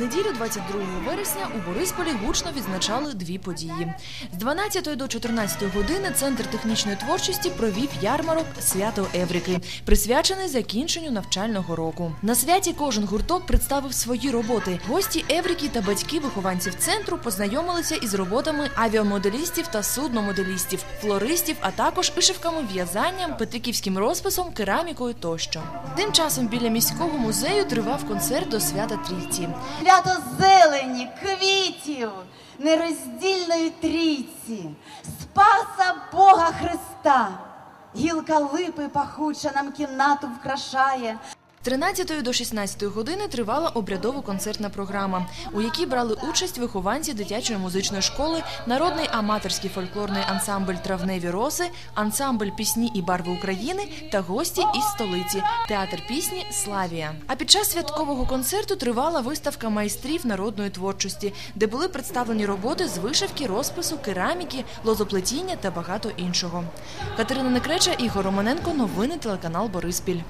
неділю, 22 вересня, у Борисполі гучно відзначали дві події. З 12 до 14 години Центр технічної творчості провів ярмарок Свято Еврики, присвячений закінченню навчального року. На святі кожен гурток представив свої роботи. Гості Еврики та батьки вихованців центру познайомилися із роботами авіамоделістів та судномоделістів, флористів, а також вишивками, в'язанням, петриківським розписом, керамікою тощо. Тим часом біля міського музею тривав концерт до свята Трійці. Свято зелені, квітів, нероздільної трійці, Спаса Бога Христа. Гілка липи пахуча нам кімнату вкрашає. З 13 до 16 години тривала обрядово концертна програма, у якій брали участь вихованці дитячої музичної школи, народний аматорський фольклорний ансамбль Травневі роси, ансамбль пісні і барви України та гості із столиці театр пісні Славія. А під час святкового концерту тривала виставка майстрів народної творчості, де були представлені роботи з вишивки, розпису, кераміки, лозоплетіння та багато іншого. Катерина Некреча Ігор Романенко. Новини телеканал Бориспіль.